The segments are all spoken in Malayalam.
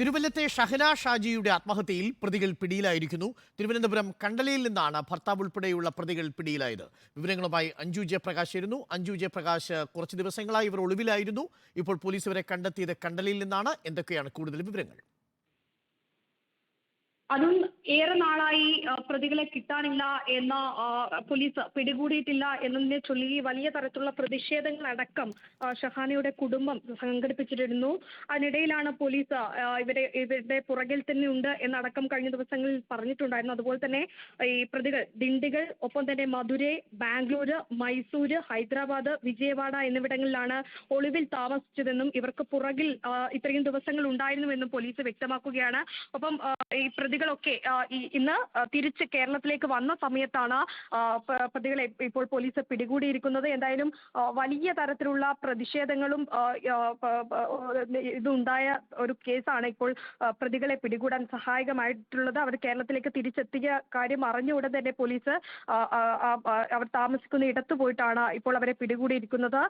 തിരുവല്ലത്തെ ഷഹല ഷാജിയുടെ ആത്മഹത്യയിൽ പ്രതികൾ പിടിയിലായിരിക്കുന്നു. തിരുവനന്തപുരം കണ്ടലയിൽ നിന്നാണ് ഭർത്താവ് ഉൾപ്പെടെയുള്ള പ്രതികൾ പിടിയിലായത്. വിവരങ്ങളുമായി അഞ്ജു ജയപ്രകാശ് ആയിരുന്നു അഞ്ജു ജയപ്രകാശ് കുറച്ച് ദിവസങ്ങളായി ഇവർ ഒളിവിലായിരുന്നു. ഇപ്പോൾ പോലീസ് ഇവരെ കണ്ടെത്തിയത് കണ്ടലയിൽ നിന്നാണ്. എന്തൊക്കെയാണ് കൂടുതൽ വിവരങ്ങൾ? അതും ഏറെ ആ, പ്രതികളെ കിട്ടാനില്ല എന്ന പോലീസ് പിടികൂടിയിട്ടില്ല എന്നതിനെ ചൊല്ലി വലിയ തരത്തിലുള്ള പ്രതിഷേധങ്ങളടക്കം ഷഹാനയുടെ കുടുംബം സംഘടിപ്പിച്ചിരുന്നു. അതിനിടയിലാണ് പോലീസ് ഇവരെ ഇവരുടെ പുറകിൽ തന്നെ ഉണ്ട് എന്നടക്കം കഴിഞ്ഞ ദിവസങ്ങളിൽ പറഞ്ഞിട്ടുണ്ടായിരുന്നു. അതുപോലെ തന്നെ ഈ പ്രതികൾ ദിണ്ടികൾ ഒപ്പം തന്നെ മധുരൈ ബാംഗ്ലൂര് മൈസൂര് ഹൈദരാബാദ് വിജയവാഡ എന്നിവിടങ്ങളിലാണ് ഒളിവിൽ താമസിച്ചതെന്നും ഇവർക്ക് പുറകിൽ ഇത്രയും ദിവസങ്ങൾ ഉണ്ടായിരുന്നുവെന്നും പോലീസ് വ്യക്തമാക്കുകയാണ്. ഒപ്പം ഈ പ്രതികളൊക്കെ ഇന്ന് തിരിച്ച് കേരളത്തിലേക്ക് വന്ന സമയത്താണ് പ്രതികളെ ഇപ്പോൾ പോലീസ് പിടികൂടിയിരിക്കുന്നത്. എന്തായാലും വലിയ തരത്തിലുള്ള പ്രതിഷേധങ്ങളും ഇതുണ്ടായ ഒരു കേസാണ് ഇപ്പോൾ പ്രതികളെ പിടികൂടാൻ സഹായകമായിട്ടുള്ളത്. അവർ കേരളത്തിലേക്ക് തിരിച്ചെത്തിയ കാര്യം അറിഞ്ഞ ഉടൻ തന്നെ പോലീസ് അവർ താമസിക്കുന്ന ഇടത്ത് പോയിട്ടാണ് ഇപ്പോൾ അവരെ പിടികൂടിയിരിക്കുന്നത്.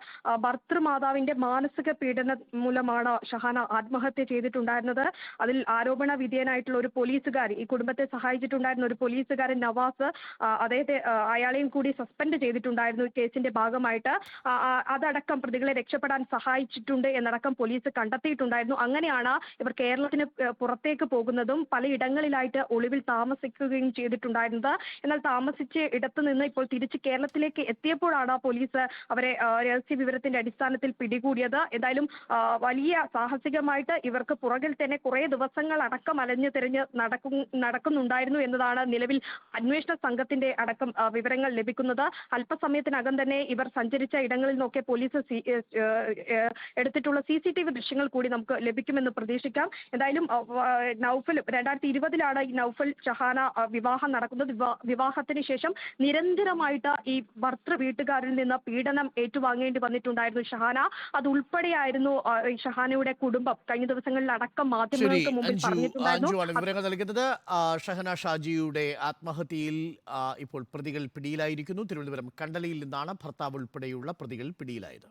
ഭർത്തൃമാതാവിന്റെ മാനസിക പീഡന മൂലമാണ് ഷഹാന ആത്മഹത്യ ചെയ്തിട്ടുണ്ടായിരുന്നത്. അതിൽ ആരോപണ വിധേയനായിട്ടുള്ള ഒരു പോലീസുകാരി ഈ കുടുംബത്തെ സഹായിച്ചിട്ടുണ്ടായിരുന്ന ഒരു പോലീസുകാരൻ നവാസ് അദ്ദേഹത്തെ അയാളെയും കൂടി സസ്പെൻഡ് ചെയ്തിട്ടുണ്ടായിരുന്നു കേസിന്റെ ഭാഗമായിട്ട്. അതടക്കം പ്രതികളെ രക്ഷപ്പെടാൻ സഹായിച്ചിട്ടുണ്ട് എന്നടക്കം പോലീസ് കണ്ടെത്തിയിട്ടുണ്ടായിരുന്നു. അങ്ങനെയാണ് ഇവർ കേരളത്തിന് പുറത്തേക്ക് പോകുന്നതും പലയിടങ്ങളിലായിട്ട് ഒളിവിൽ താമസിക്കുകയും ചെയ്തിട്ടുണ്ടായിരുന്നത്. എന്നാൽ താമസിച്ച ഇടത്തു നിന്ന് ഇപ്പോൾ തിരിച്ച് കേരളത്തിലേക്ക് എത്തിയപ്പോഴാണ് പോലീസ് അവരെ രഹസ്യ വിവരത്തിന്റെ അടിസ്ഥാനത്തിൽ പിടികൂടിയത്. എന്തായാലും വലിയ സാഹസികമായിട്ട് ഇവർക്ക് പുറകിൽ തന്നെ കുറേ ദിവസങ്ങൾ അടക്കം അലഞ്ഞു തിരിഞ്ഞ് നടക്കും നടക്കുന്നുണ്ടായിരുന്നു എന്നതാണ് നിലവിൽ അന്വേഷണ സംഘത്തിന്റെ അടക്കം വിവരങ്ങൾ ലഭിക്കുന്നത്. അല്പസമയത്തിനകം തന്നെ ഇവർ സഞ്ചരിച്ച ഇടങ്ങളിൽ നിന്നൊക്കെ പോലീസ് എടുത്തിട്ടുള്ള സി സി ടി വി ദൃശ്യങ്ങൾ കൂടി നമുക്ക് ലഭിക്കുമെന്ന് പ്രതീക്ഷിക്കാം. എന്തായാലും നൌഫൽ രണ്ടായിരത്തി ഇരുപതിലാണ് ഈ നൗഫൽ ഷഹാന വിവാഹം നടക്കുന്നത്. വിവാഹത്തിന് ശേഷം നിരന്തരമായിട്ട് ഈ ഭർത്തൃ വീട്ടുകാരിൽ നിന്ന് പീഡനം ഏറ്റുവാങ്ങേണ്ടി വന്നിട്ടുണ്ടായിരുന്നു ഷഹാന. അതുൾപ്പെടെയായിരുന്നു ഷഹാനയുടെ കുടുംബം കഴിഞ്ഞ ദിവസങ്ങളിൽ അടക്കം മാധ്യമങ്ങൾക്ക് മുമ്പിൽ പറഞ്ഞിട്ടുണ്ടായിരുന്നു. വിവരങ്ങൾ നൽകുന്നത്. ഷഹന ഷാജിയുടെ ആത്മഹത്യയിൽ ഇപ്പോൾ പ്രതികൾ പിടിയിലായിരിക്കുന്നു. തിരുവനന്തപുരം കണ്ടലയിൽ നിന്നാണ് ഭർത്താവ് ഉൾപ്പെടെയുള്ള പ്രതികൾ പിടിയിലായത്.